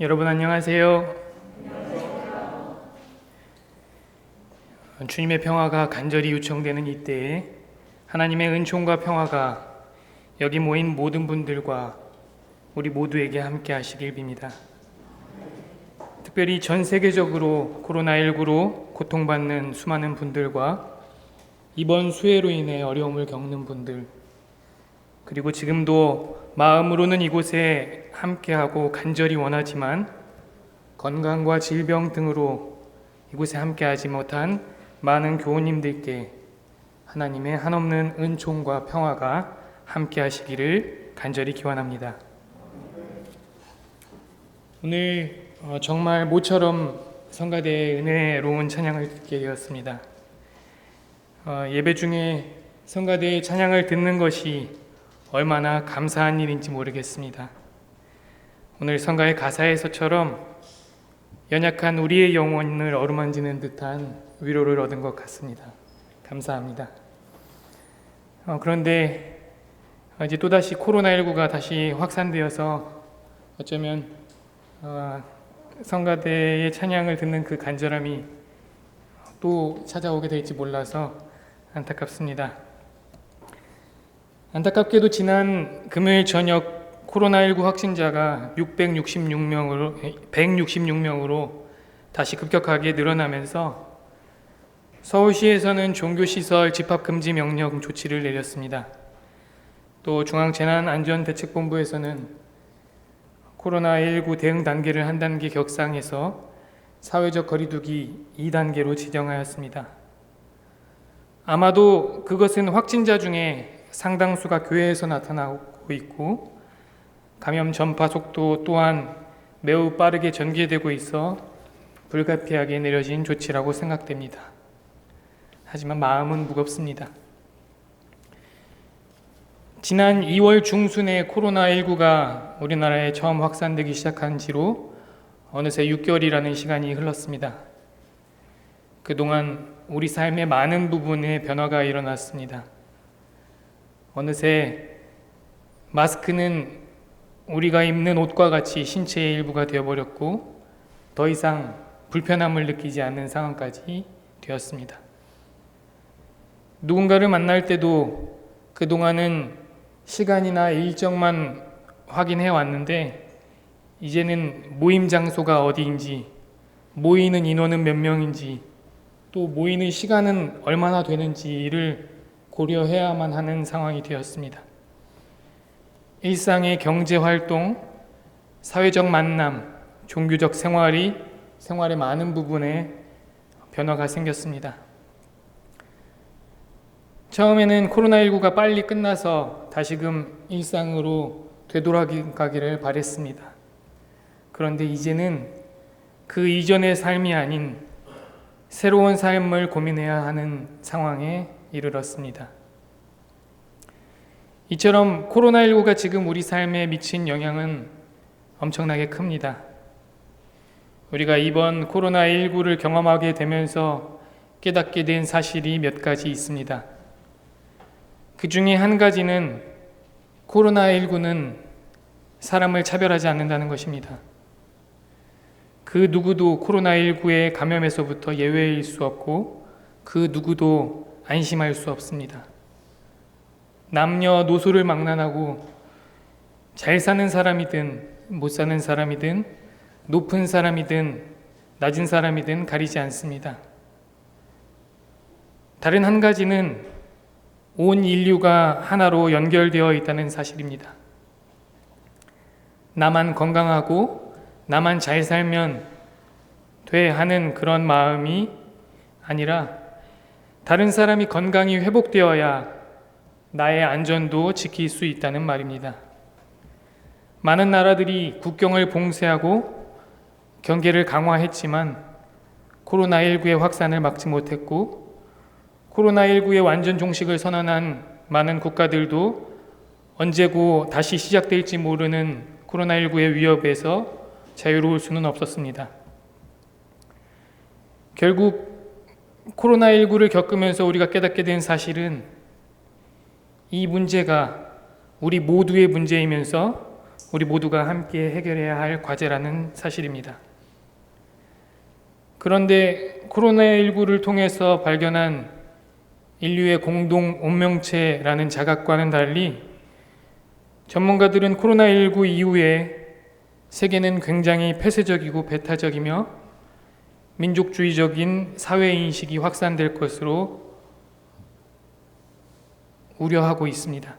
여러분 안녕하세요. 주님의 평화가 간절히 요청되는 이때에 하나님의 은총과 평화가 여기 모인 모든 분들과 우리 모두에게 함께 하시길 빕니다. 특별히 전 세계적으로 코로나19로 고통받는 수많은 분들과 이번 수해로 인해 어려움을 겪는 분들 그리고 지금도 마음으로는 이곳에 함께하고 간절히 원하지만 건강과 질병 등으로 이곳에 함께하지 못한 많은 교우님들께 하나님의 한없는 은총과 평화가 함께하시기를 간절히 기원합니다. 오늘 어, 정말 모처럼 성가대의 은혜로운 찬양을 듣게 되었습니다. 어, 예배 중에 성가대의 찬양을 듣는 것이 얼마나 감사한 일인지 모르겠습니다. 오늘 성가의 가사에서처럼 연약한 우리의 영혼을 어루만지는 듯한 위로를 얻은 것 같습니다. 감사합니다. 어, 그런데 이제 또다시 코로나19가 다시 확산되어서 어쩌면 어, 성가대의 찬양을 듣는 그 간절함이 또 찾아오게 될지 몰라서 안타깝습니다. 안타깝게도 지난 금요일 저녁 코로나19 확진자가 666명으로 166명으로 다시 급격하게 늘어나면서 서울시에서는 종교시설 집합금지 명령 조치를 내렸습니다. 또 중앙재난안전대책본부에서는 코로나19 대응 단계를 한 단계 격상해서 사회적 거리두기 2단계로 지정하였습니다. 아마도 그것은 확진자 중에 상당수가 교회에서 나타나고 있고 감염 전파 속도 또한 매우 빠르게 전개되고 있어 불가피하게 내려진 조치라고 생각됩니다. 하지만 마음은 무겁습니다. 지난 2월 중순에 코로나19가 우리나라에 처음 확산되기 시작한 지로 어느새 6개월이라는 시간이 흘렀습니다. 그동안 우리 삶의 많은 부분에 변화가 일어났습니다. 어느새 마스크는 우리가 입는 옷과 같이 신체의 일부가 되어버렸고 더 이상 불편함을 느끼지 않는 상황까지 되었습니다. 누군가를 만날 때도 그동안은 시간이나 일정만 확인해 왔는데 이제는 모임 장소가 어디인지 모이는 인원은 몇 명인지 또 모이는 시간은 얼마나 되는지를 고려해야만 하는 상황이 되었습니다. 일상의 경제 활동, 사회적 만남, 종교적 생활이 생활의 많은 부분에 변화가 생겼습니다. 처음에는 코로나19가 빨리 끝나서 다시금 일상으로 되돌아가기를 바랬습니다. 그런데 이제는 그 이전의 삶이 아닌 새로운 삶을 고민해야 하는 상황에 이르렀습니다. 이처럼 코로나19가 지금 우리 삶에 미친 영향은 엄청나게 큽니다. 우리가 이번 코로나19를 경험하게 되면서 깨닫게 된 사실이 몇 가지 있습니다. 그 중에 한 가지는 코로나19는 사람을 차별하지 않는다는 것입니다. 그 누구도 코로나19의 감염에서부터 예외일 수 없고 그 누구도 안심할 수 없습니다. 남녀 노소를 망라하고 잘 사는 사람이든 못 사는 사람이든 높은 사람이든 낮은 사람이든 가리지 않습니다. 다른 한 가지는 온 인류가 하나로 연결되어 있다는 사실입니다. 나만 건강하고 나만 잘 살면 돼 하는 그런 마음이 아니라 다른 사람이 건강이 회복되어야 나의 안전도 지킬 수 있다는 말입니다. 많은 나라들이 국경을 봉쇄하고 경계를 강화했지만 코로나19의 확산을 막지 못했고 코로나19의 완전 종식을 선언한 많은 국가들도 언제고 다시 시작될지 모르는 코로나19의 위협에서 자유로울 수는 없었습니다. 결국 코로나19를 겪으면서 우리가 깨닫게 된 사실은 이 문제가 우리 모두의 문제이면서 우리 모두가 함께 해결해야 할 과제라는 사실입니다. 그런데 코로나19를 통해서 발견한 인류의 공동 운명체라는 자각과는 달리 전문가들은 코로나19 이후에 세계는 굉장히 폐쇄적이고 배타적이며 민족주의적인 사회 인식이 확산될 것으로 우려하고 있습니다.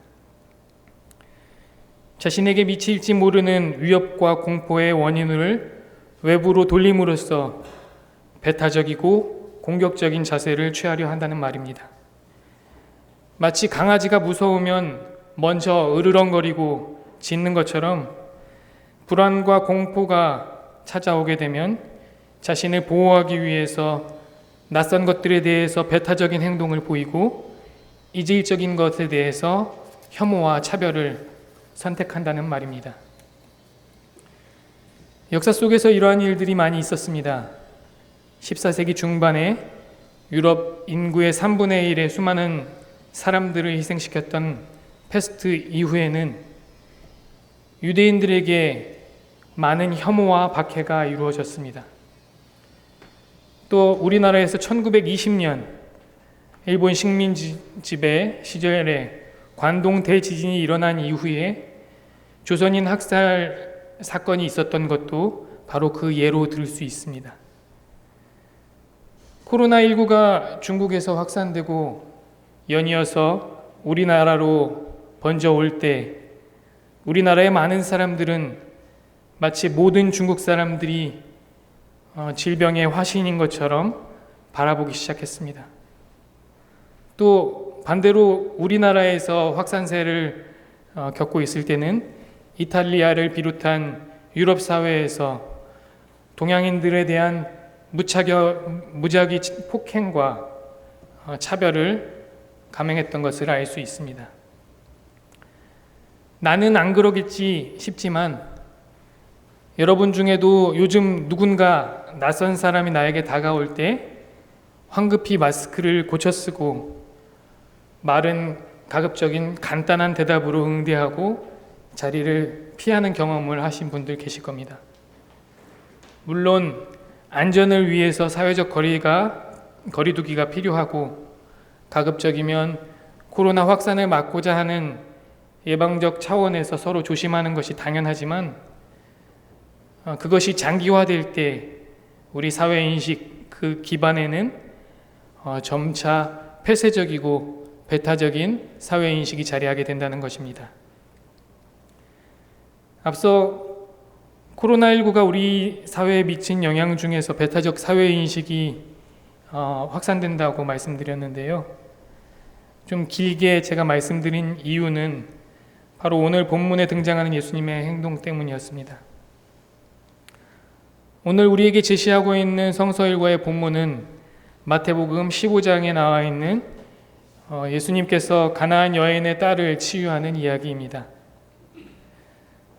자신에게 미칠지 모르는 위협과 공포의 원인을 외부로 돌림으로써 배타적이고 공격적인 자세를 취하려 한다는 말입니다. 마치 강아지가 무서우면 먼저 으르렁거리고 짖는 것처럼 불안과 공포가 찾아오게 되면 자신을 보호하기 위해서 낯선 것들에 대해서 배타적인 행동을 보이고 이질적인 것에 대해서 혐오와 차별을 선택한다는 말입니다. 역사 속에서 이러한 일들이 많이 있었습니다. 14세기 중반에 유럽 인구의 3분의 1의 수많은 사람들을 희생시켰던 패스트 이후에는 유대인들에게 많은 혐오와 박해가 이루어졌습니다. 또 우리나라에서 1920년 일본 식민 지배 시절에 관동 대지진이 일어난 이후에 조선인 학살 사건이 있었던 것도 바로 그 예로 들 수 있습니다. 코로나19가 중국에서 확산되고 연이어서 우리나라로 번져올 때 우리나라의 많은 사람들은 마치 모든 중국 사람들이 어, 질병의 화신인 것처럼 바라보기 시작했습니다. 또 반대로 우리나라에서 확산세를 어, 겪고 있을 때는 이탈리아를 비롯한 유럽 사회에서 동양인들에 대한 무차격, 무작위 폭행과 어, 차별을 감행했던 것을 알 수 있습니다. 나는 안 그러겠지 싶지만 여러분 중에도 요즘 누군가 낯선 사람이 나에게 다가올 때 황급히 마스크를 고쳐 쓰고 말은 가급적인 간단한 대답으로 응대하고 자리를 피하는 경험을 하신 분들 계실 겁니다. 물론 안전을 위해서 사회적 거리가 거리두기가 필요하고 가급적이면 코로나 확산을 막고자 하는 예방적 차원에서 서로 조심하는 것이 당연하지만 어, 그것이 장기화될 때 우리 사회 인식 그 기반에는 어, 점차 폐쇄적이고 배타적인 사회 인식이 자리하게 된다는 것입니다. 앞서 코로나19가 우리 사회에 미친 영향 중에서 배타적 사회 인식이 어, 확산된다고 말씀드렸는데요. 좀 길게 제가 말씀드린 이유는 바로 오늘 본문에 등장하는 예수님의 행동 때문이었습니다. 오늘 우리에게 제시하고 있는 성서 일과의 본문은 마태복음 15장에 나와 있는 어, 예수님께서 가나안 여인의 딸을 치유하는 이야기입니다.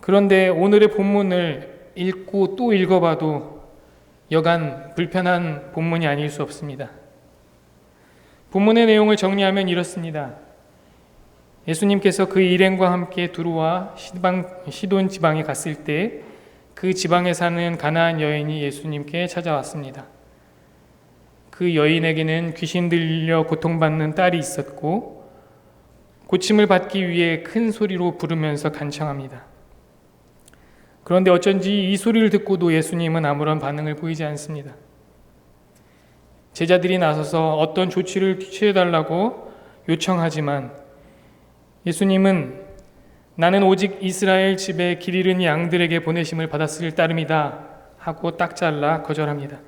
그런데 오늘의 본문을 읽고 또 읽어봐도 여간 불편한 본문이 아닐 수 없습니다. 본문의 내용을 정리하면 이렇습니다. 예수님께서 그 일행과 함께 두루와 시방, 시돈 지방에 갔을 때 그 지방에 사는 가나안 여인이 예수님께 찾아왔습니다. 그 여인에게는 귀신 들려 고통받는 딸이 있었고 고침을 받기 위해 큰 소리로 부르면서 간청합니다. 그런데 어쩐지 이 소리를 듣고도 예수님은 아무런 반응을 보이지 않습니다. 제자들이 나서서 어떤 조치를 취해달라고 요청하지만 예수님은 나는 오직 이스라엘 집에 길 잃은 양들에게 보내심을 받았을 따름이다 하고 딱 잘라 거절합니다.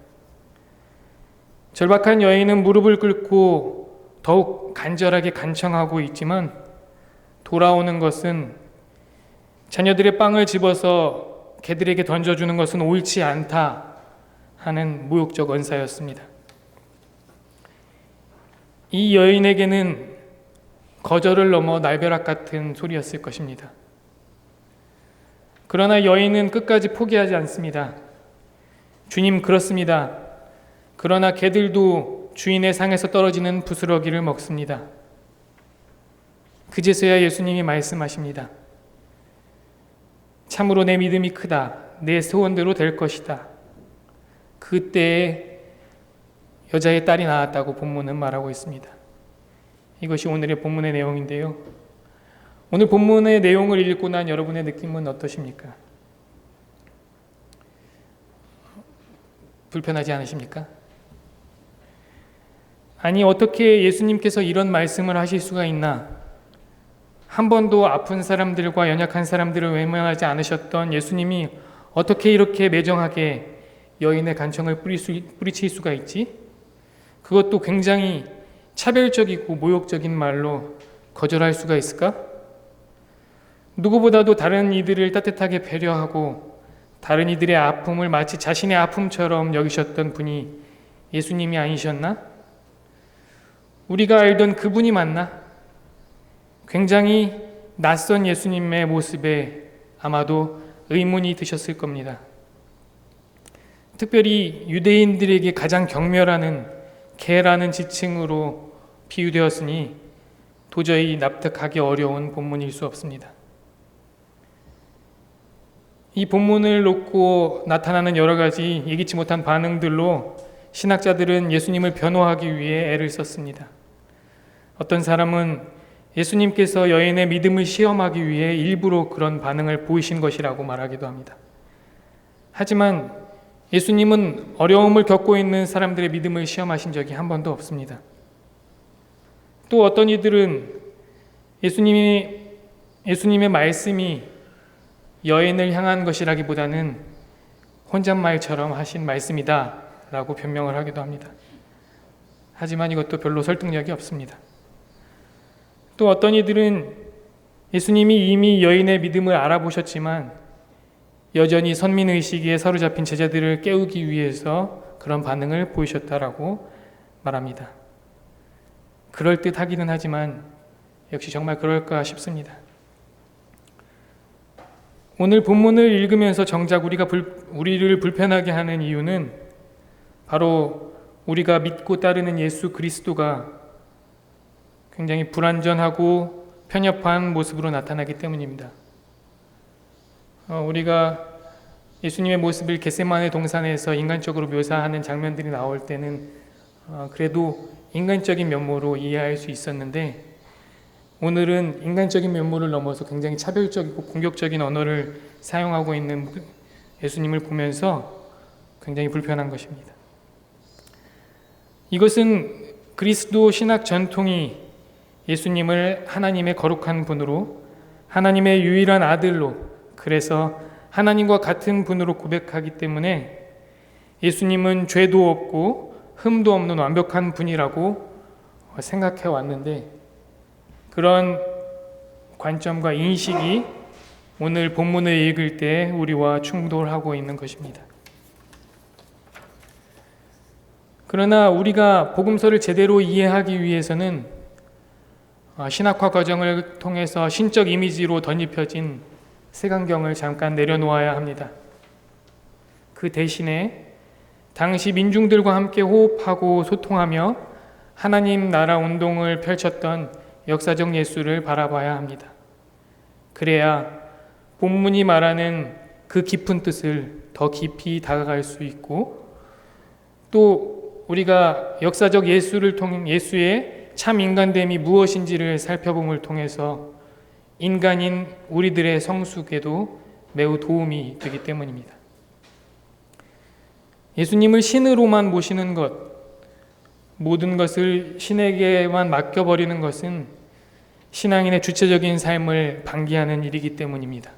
절박한 여인은 무릎을 꿇고 더욱 간절하게 간청하고 있지만 돌아오는 것은 자녀들의 빵을 집어서 개들에게 던져주는 것은 옳지 않다 하는 모욕적 언사였습니다. 이 여인에게는 거절을 넘어 날벼락 같은 소리였을 것입니다. 그러나 여인은 끝까지 포기하지 않습니다. 주님, 그렇습니다. 그러나 개들도 주인의 상에서 떨어지는 부스러기를 먹습니다. 그제서야 예수님이 말씀하십니다. 참으로 내 믿음이 크다. 내 소원대로 될 것이다. 그때에 여자의 딸이 나왔다고 본문은 말하고 있습니다. 이것이 오늘의 본문의 내용인데요. 오늘 본문의 내용을 읽고 난 여러분의 느낌은 어떠십니까? 불편하지 않으십니까? 아니, 어떻게 예수님께서 이런 말씀을 하실 수가 있나? 한 번도 아픈 사람들과 연약한 사람들을 외면하지 않으셨던 예수님이 어떻게 이렇게 매정하게 여인의 간청을 뿌리칠 수가 있지? 그것도 굉장히 차별적이고 모욕적인 말로 거절할 수가 있을까? 누구보다도 다른 이들을 따뜻하게 배려하고 다른 이들의 아픔을 마치 자신의 아픔처럼 여기셨던 분이 예수님이 아니셨나? 우리가 알던 그분이 맞나? 굉장히 낯선 예수님의 모습에 아마도 의문이 드셨을 겁니다. 특별히 유대인들에게 가장 경멸하는 개라는 지칭으로 비유되었으니 도저히 납득하기 어려운 본문일 수 없습니다. 이 본문을 놓고 나타나는 여러 가지 예기치 못한 반응들로 신학자들은 예수님을 변호하기 위해 애를 썼습니다. 어떤 사람은 예수님께서 여인의 믿음을 시험하기 위해 일부러 그런 반응을 보이신 것이라고 말하기도 합니다. 하지만 예수님은 어려움을 겪고 있는 사람들의 믿음을 시험하신 적이 한 번도 없습니다. 또 어떤 이들은 예수님이 예수님의 말씀이 여인을 향한 것이라기보다는 혼잣말처럼 하신 말씀이다 라고 변명을 하기도 합니다. 하지만 이것도 별로 설득력이 없습니다. 또 어떤 이들은 예수님이 이미 여인의 믿음을 알아보셨지만 여전히 선민의식에 사로잡힌 제자들을 깨우기 위해서 그런 반응을 보이셨다라고 말합니다. 그럴듯 하기는 하지만 역시 정말 그럴까 싶습니다. 오늘 본문을 읽으면서 정작 우리가 불, 우리를 불편하게 하는 이유는 바로 우리가 믿고 따르는 예수 그리스도가 굉장히 불완전하고 편협한 모습으로 나타나기 때문입니다. 어, 우리가 예수님의 모습을 겟세만의 동산에서 인간적으로 묘사하는 장면들이 나올 때는 어, 그래도 인간적인 면모로 이해할 수 있었는데 오늘은 인간적인 면모를 넘어서 굉장히 차별적이고 공격적인 언어를 사용하고 있는 예수님을 보면서 굉장히 불편한 것입니다. 이것은 그리스도 신학 전통이 예수님을 하나님의 거룩한 분으로 하나님의 유일한 아들로 그래서 하나님과 같은 분으로 고백하기 때문에 예수님은 죄도 없고 흠도 없는 완벽한 분이라고 생각해 왔는데 그런 관점과 인식이 오늘 본문을 읽을 때 우리와 충돌하고 있는 것입니다. 그러나 우리가 복음서를 제대로 이해하기 위해서는 어, 신학화 과정을 통해서 신적 이미지로 덧입혀진 세강경을 잠깐 내려놓아야 합니다. 그 대신에 당시 민중들과 함께 호흡하고 소통하며 하나님 나라 운동을 펼쳤던 역사적 예수를 바라봐야 합니다. 그래야 본문이 말하는 그 깊은 뜻을 더 깊이 다가갈 수 있고 또 우리가 역사적 예수를 통해 예수의 참 인간됨이 무엇인지를 살펴봄을 통해서 인간인 우리들의 성숙에도 매우 도움이 되기 때문입니다. 예수님을 신으로만 모시는 것, 모든 것을 신에게만 맡겨버리는 것은 신앙인의 주체적인 삶을 방기하는 일이기 때문입니다.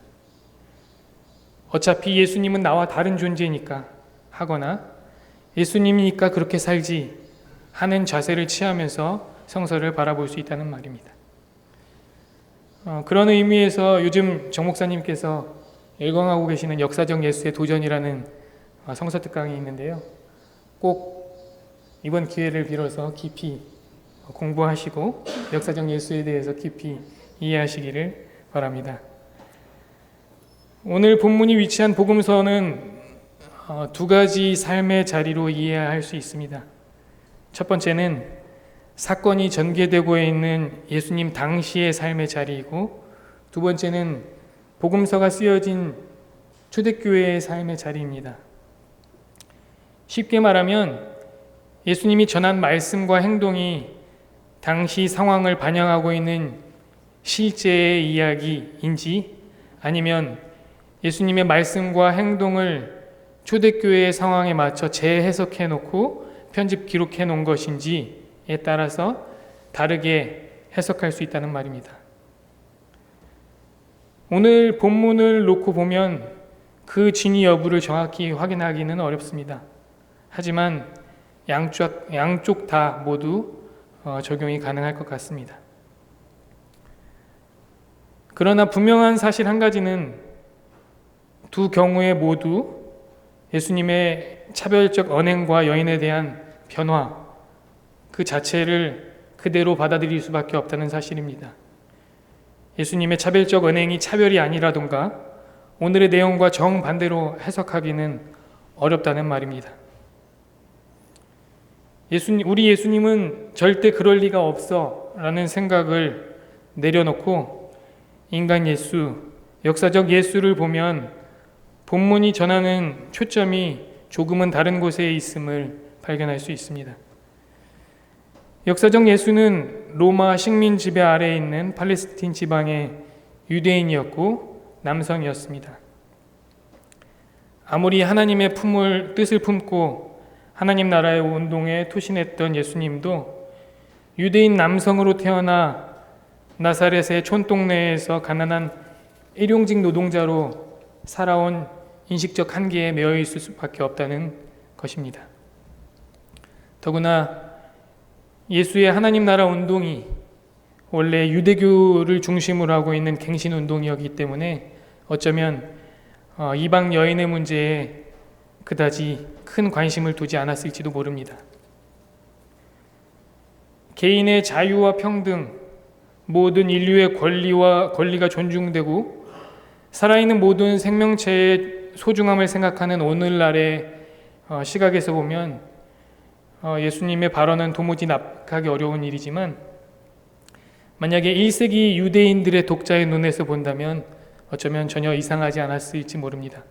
어차피 예수님은 나와 다른 존재니까 하거나 예수님이니까 그렇게 살지 하는 자세를 취하면서 성서를 바라볼 수 있다는 말입니다. 어, 그런 의미에서 요즘 정 목사님께서 열광하고 계시는 역사적 예수의 도전이라는 어, 성서 특강이 있는데요. 꼭 이번 기회를 빌어서 깊이 공부하시고 역사적 예수에 대해서 깊이 이해하시기를 바랍니다. 오늘 본문이 위치한 복음서는 어, 두 가지 삶의 자리로 이해할 수 있습니다. 첫 번째는 사건이 전개되고 있는 예수님 당시의 삶의 자리이고 두 번째는 복음서가 쓰여진 초대교회의 삶의 자리입니다. 쉽게 말하면 예수님이 전한 말씀과 행동이 당시 상황을 반영하고 있는 실제의 이야기인지 아니면 예수님의 말씀과 행동을 초대교회의 상황에 맞춰 재해석해 놓고 편집 기록해 놓은 것인지 에 따라서 다르게 해석할 수 있다는 말입니다. 오늘 본문을 놓고 보면 그 진위 여부를 정확히 확인하기는 어렵습니다. 하지만 양쪽, 양쪽 다 모두 어, 적용이 가능할 것 같습니다. 그러나 분명한 사실 한 가지는 두 경우에 모두 예수님의 차별적 언행과 여인에 대한 변화 그 자체를 그대로 받아들일 수밖에 없다는 사실입니다. 예수님의 차별적 언행이 차별이 아니라던가 오늘의 내용과 정반대로 해석하기는 어렵다는 말입니다. 예수님, 우리 예수님은 절대 그럴 리가 없어 라는 생각을 내려놓고 인간 예수, 역사적 예수를 보면 본문이 전하는 초점이 조금은 다른 곳에 있음을 발견할 수 있습니다. 역사적 예수는 로마 식민 지배 아래에 있는 팔레스틴 지방의 유대인이었고 남성이었습니다. 아무리 하나님의 품을 뜻을 품고 하나님 나라의 운동에 투신했던 예수님도 유대인 남성으로 태어나 나사렛의 촌동네에서 가난한 일용직 노동자로 살아온 인식적 한계에 매여 있을 수밖에 없다는 것입니다. 더구나 예수의 하나님 나라 운동이 원래 유대교를 중심으로 하고 있는 갱신 운동이었기 때문에 어쩌면 어, 이방 여인의 문제에 그다지 큰 관심을 두지 않았을지도 모릅니다. 개인의 자유와 평등, 모든 인류의 권리와 권리가 존중되고 살아있는 모든 생명체의 소중함을 생각하는 오늘날의 어, 시각에서 보면 어, 예수님의 발언은 도무지 납득하기 어려운 일이지만 만약에 1세기 유대인들의 독자의 눈에서 본다면 어쩌면 전혀 이상하지 않았을지 모릅니다.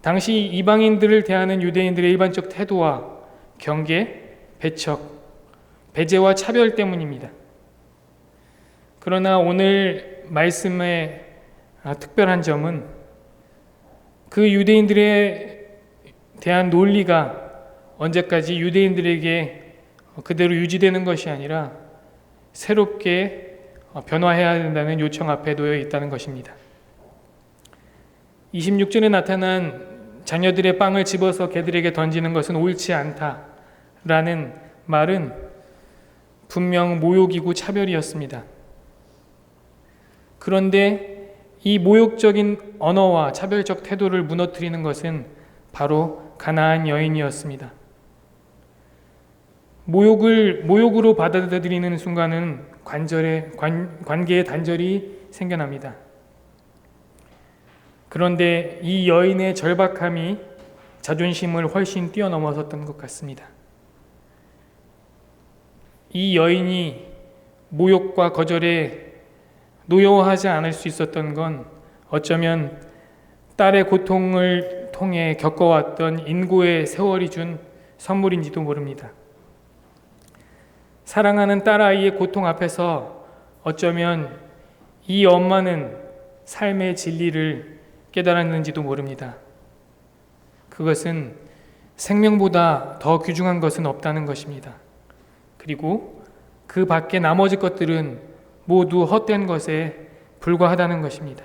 당시 이방인들을 대하는 유대인들의 일반적 태도와 경계, 배척, 배제와 차별 때문입니다. 그러나 오늘 말씀의 아, 특별한 점은 그 유대인들에 대한 논리가 언제까지 유대인들에게 그대로 유지되는 것이 아니라 새롭게 변화해야 된다는 요청 앞에 놓여 있다는 것입니다. 26절에 나타난 자녀들의 빵을 집어서 개들에게 던지는 것은 옳지 않다라는 말은 분명 모욕이고 차별이었습니다. 그런데 이 모욕적인 언어와 차별적 태도를 무너뜨리는 것은 바로 가나안 여인이었습니다. 모욕을 모욕으로 받아들이는 순간은 관절에 관, 관계의 단절이 생겨납니다. 그런데 이 여인의 절박함이 자존심을 훨씬 뛰어넘어섰던 것 같습니다. 이 여인이 모욕과 거절에 노여워하지 않을 수 있었던 건 어쩌면 딸의 고통을 통해 겪어왔던 인고의 세월이 준 선물인지도 모릅니다. 사랑하는 딸아이의 고통 앞에서 어쩌면 이 엄마는 삶의 진리를 깨달았는지도 모릅니다. 그것은 생명보다 더 귀중한 것은 없다는 것입니다. 그리고 그 밖에 나머지 것들은 모두 헛된 것에 불과하다는 것입니다.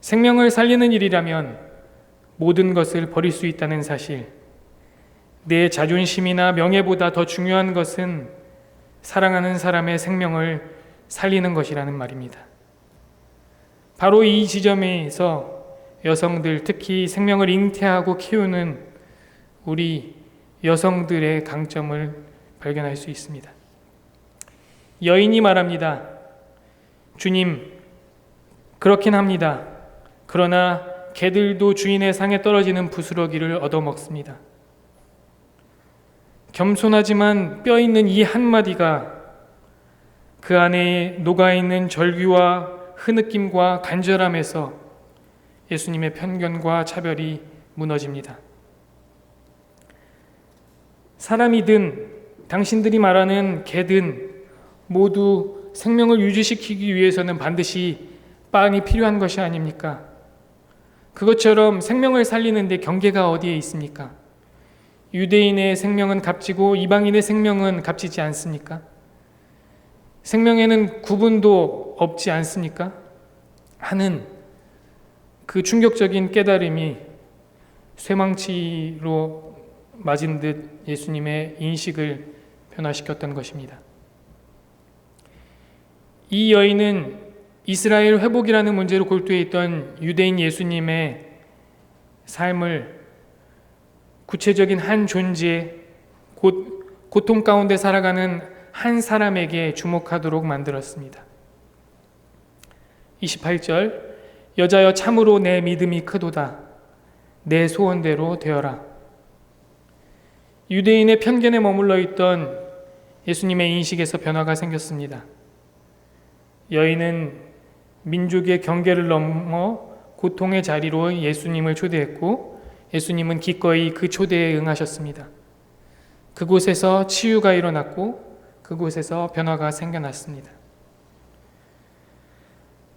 생명을 살리는 일이라면 모든 것을 버릴 수 있다는 사실, 내 자존심이나 명예보다 더 중요한 것은 사랑하는 사람의 생명을 살리는 것이라는 말입니다. 바로 이 지점에서 여성들, 특히 생명을 잉태하고 키우는 우리 여성들의 강점을 발견할 수 있습니다. 여인이 말합니다. 주님, 그렇긴 합니다. 그러나 개들도 주인의 상에 떨어지는 부스러기를 얻어먹습니다. 겸손하지만 뼈 있는 이 한마디가 그 안에 녹아 있는 절규와 흐느낌과 간절함에서 예수님의 편견과 차별이 무너집니다. 사람이든 당신들이 말하는 개든 모두 생명을 유지시키기 위해서는 반드시 빵이 필요한 것이 아닙니까? 그것처럼 생명을 살리는데 경계가 어디에 있습니까? 유대인의 생명은 값지고 이방인의 생명은 값지지 않습니까? 생명에는 구분도 없지 않습니까? 하는 그 충격적인 깨달음이 쇠망치로 맞은 듯 예수님의 인식을 변화시켰던 것입니다. 이 여인은 이스라엘 회복이라는 문제로 골두해 있던 유대인 예수님의 삶을 구체적인 한 존재, 곧 고통 가운데 살아가는 한 사람에게 주목하도록 만들었습니다. 28절 여자여 참으로 내 믿음이 크도다 내 소원대로 되어라 유대인의 편견에 머물러 있던 예수님의 인식에서 변화가 생겼습니다. 여인은 민족의 경계를 넘어 고통의 자리로 예수님을 초대했고 예수님은 기꺼이 그 초대에 응하셨습니다. 그곳에서 치유가 일어났고 그곳에서 변화가 생겨났습니다.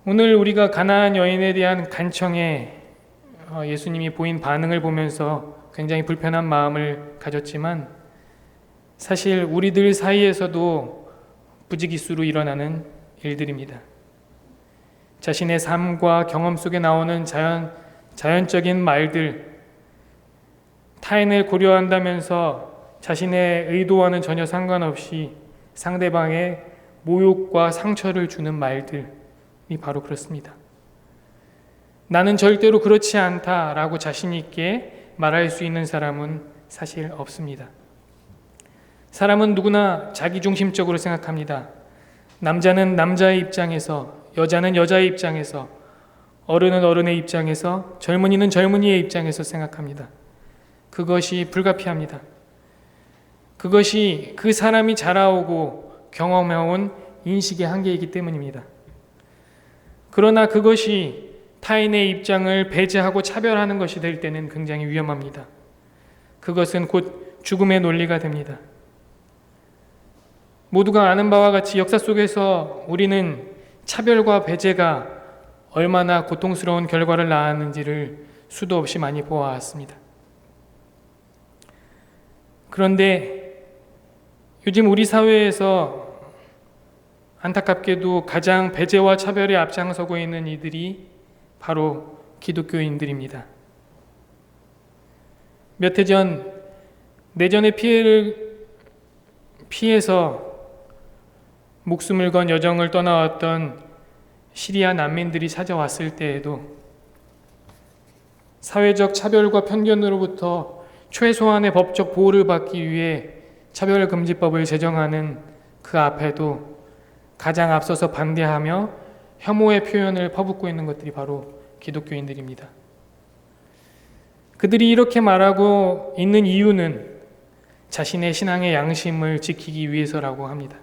오늘 우리가 가나안 여인에 대한 간청에 어, 예수님이 보인 반응을 보면서 굉장히 불편한 마음을 가졌지만 사실 우리들 사이에서도 부지기수로 일어나는 일들입니다. 자신의 삶과 경험 속에 나오는 자연, 자연적인 말들, 타인을 고려한다면서 자신의 의도와는 전혀 상관없이 상대방의 모욕과 상처를 주는 말들이 바로 그렇습니다. 나는 절대로 그렇지 않다라고 자신 있게 말할 수 있는 사람은 사실 없습니다. 사람은 누구나 자기중심적으로 생각합니다. 남자는 남자의 입장에서, 여자는 여자의 입장에서, 어른은 어른의 입장에서, 젊은이는 젊은이의 입장에서 생각합니다. 그것이 불가피합니다. 그것이 그 사람이 자라오고 경험해온 인식의 한계이기 때문입니다. 그러나 그것이 타인의 입장을 배제하고 차별하는 것이 될 때는 굉장히 위험합니다. 그것은 곧 죽음의 논리가 됩니다. 모두가 아는 바와 같이 역사 속에서 우리는 차별과 배제가 얼마나 고통스러운 결과를 낳았는지를 수도 없이 많이 보아왔습니다. 그런데 요즘 우리 사회에서 안타깝게도 가장 배제와 차별에 앞장서고 있는 이들이 바로 기독교인들입니다. 몇 해 전 내전의 피해를 피해서 목숨을 건 여정을 떠나왔던 시리아 난민들이 찾아왔을 때에도 사회적 차별과 편견으로부터 최소한의 법적 보호를 받기 위해 차별금지법을 제정하는 그 앞에도 가장 앞서서 반대하며 혐오의 표현을 퍼붓고 있는 것들이 바로 기독교인들입니다. 그들이 이렇게 말하고 있는 이유는 자신의 신앙의 양심을 지키기 위해서라고 합니다.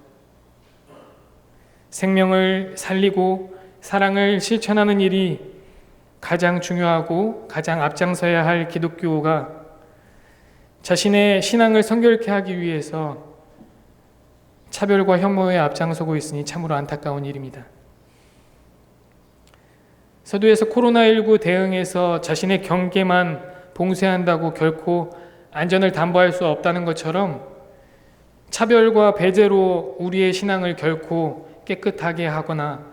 생명을 살리고 사랑을 실천하는 일이 가장 중요하고 가장 앞장서야 할 기독교가 자신의 신앙을 성결케 하기 위해서 차별과 혐오에 앞장서고 있으니 참으로 안타까운 일입니다. 서두에서 코로나19 대응에서 자신의 경계만 봉쇄한다고 결코 안전을 담보할 수 없다는 것처럼 차별과 배제로 우리의 신앙을 결코 깨끗하게 하거나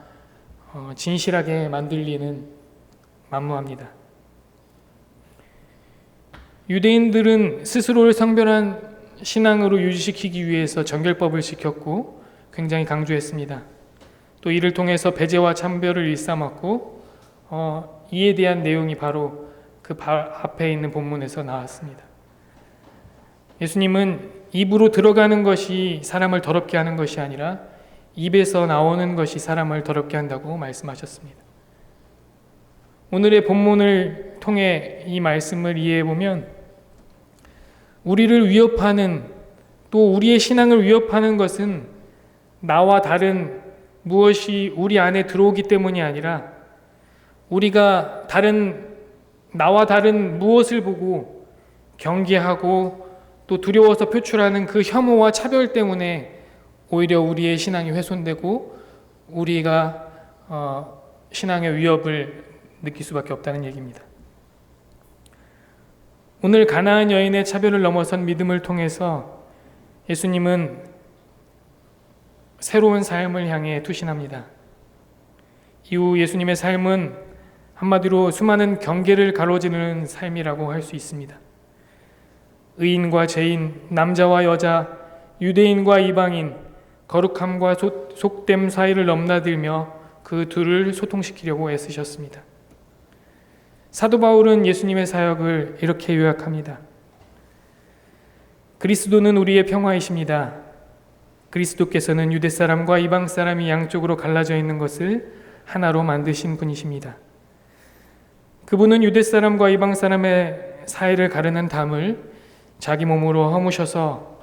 어, 진실하게 만들 리는 만무합니다. 유대인들은 스스로를 성별한 신앙으로 유지시키기 위해서 정결법을 지켰고 굉장히 강조했습니다. 또 이를 통해서 배제와 참별을 일삼았고 어, 이에 대한 내용이 바로 그 앞에 있는 본문에서 나왔습니다. 예수님은 입으로 들어가는 것이 사람을 더럽게 하는 것이 아니라 입에서 나오는 것이 사람을 더럽게 한다고 말씀하셨습니다. 오늘의 본문을 통해 이 말씀을 이해해 보면 우리를 위협하는 또 우리의 신앙을 위협하는 것은 나와 다른 무엇이 우리 안에 들어오기 때문이 아니라 우리가 다른 나와 다른 무엇을 보고 경계하고 또 두려워서 표출하는 그 혐오와 차별 때문에 오히려 우리의 신앙이 훼손되고 우리가 어, 신앙의 위협을 느낄 수밖에 없다는 얘기입니다. 오늘 가나안 여인의 차별을 넘어선 믿음을 통해서 예수님은 새로운 삶을 향해 투신합니다. 이후 예수님의 삶은 한마디로 수많은 경계를 가로지르는 삶이라고 할 수 있습니다. 의인과 죄인, 남자와 여자, 유대인과 이방인, 거룩함과 소- 속됨 사이를 넘나들며 그 둘을 소통시키려고 애쓰셨습니다. 사도 바울은 예수님의 사역을 이렇게 요약합니다. 그리스도는 우리의 평화이십니다. 그리스도께서는 유대 사람과 이방 사람이 양쪽으로 갈라져 있는 것을 하나로 만드신 분이십니다. 그분은 유대 사람과 이방 사람의 사이를 가르는 담을 자기 몸으로 허무셔서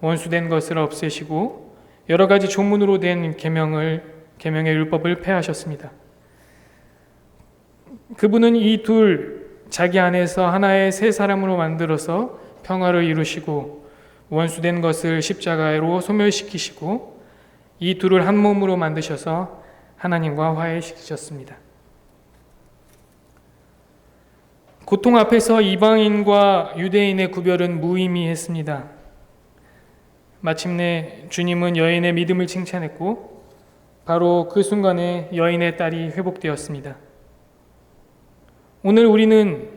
원수된 것을 없애시고 여러 가지 조문으로 된 계명을 계명의 율법을 폐하셨습니다. 그분은 이 둘 자기 안에서 하나의 새 사람으로 만들어서 평화를 이루시고 원수된 것을 십자가로 소멸시키시고 이 둘을 한 몸으로 만드셔서 하나님과 화해시키셨습니다. 고통 앞에서 이방인과 유대인의 구별은 무의미했습니다. 마침내 주님은 여인의 믿음을 칭찬했고 바로 그 순간에 여인의 딸이 회복되었습니다. 오늘 우리는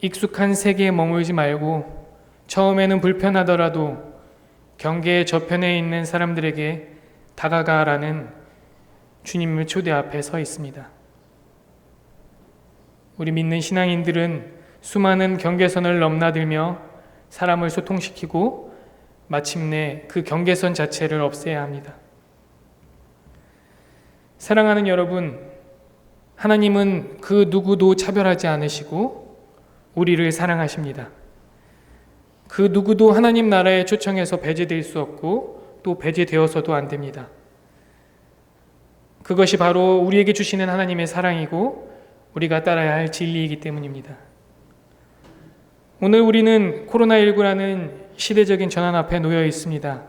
익숙한 세계에 머물지 말고 처음에는 불편하더라도 경계의 저편에 있는 사람들에게 다가가라는 주님의 초대 앞에 서 있습니다. 우리 믿는 신앙인들은 수많은 경계선을 넘나들며 사람을 소통시키고 마침내 그 경계선 자체를 없애야 합니다. 사랑하는 여러분, 하나님은 그 누구도 차별하지 않으시고 우리를 사랑하십니다. 그 누구도 하나님 나라에 초청해서 배제될 수 없고 또 배제되어서도 안 됩니다. 그것이 바로 우리에게 주시는 하나님의 사랑이고 우리가 따라야 할 진리이기 때문입니다. 오늘 우리는 코로나19라는 시대적인 전환 앞에 놓여 있습니다.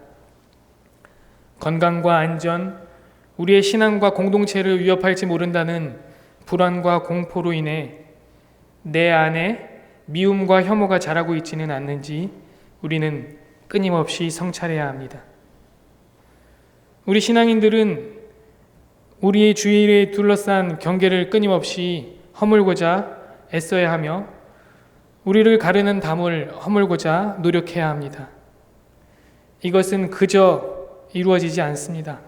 건강과 안전, 우리의 신앙과 공동체를 위협할지 모른다는 불안과 공포로 인해 내 안에 미움과 혐오가 자라고 있지는 않는지 우리는 끊임없이 성찰해야 합니다. 우리 신앙인들은 우리의 주위에 둘러싼 경계를 끊임없이 허물고자 애써야 하며 우리를 가르는 담을 허물고자 노력해야 합니다. 이것은 그저 이루어지지 않습니다.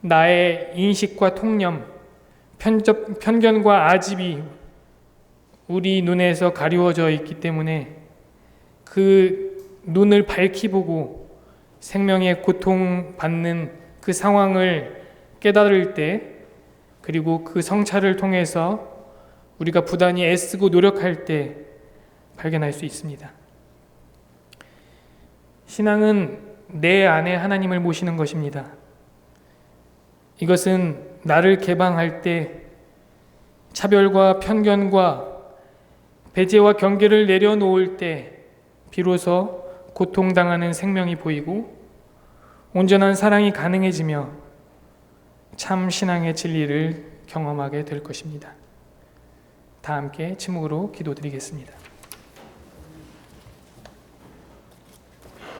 나의 인식과 통념, 편접, 편견과 아집이 우리 눈에서 가리워져 있기 때문에 그 눈을 밝히 보고 생명의 고통받는 그 상황을 깨달을 때 그리고 그 성찰을 통해서 우리가 부단히 애쓰고 노력할 때 발견할 수 있습니다. 신앙은 내 안에 하나님을 모시는 것입니다. 이것은 나를 개방할 때 차별과 편견과 배제와 경계를 내려놓을 때 비로소 고통당하는 생명이 보이고 온전한 사랑이 가능해지며 참 신앙의 진리를 경험하게 될 것입니다. 다 함께 침묵으로 기도드리겠습니다.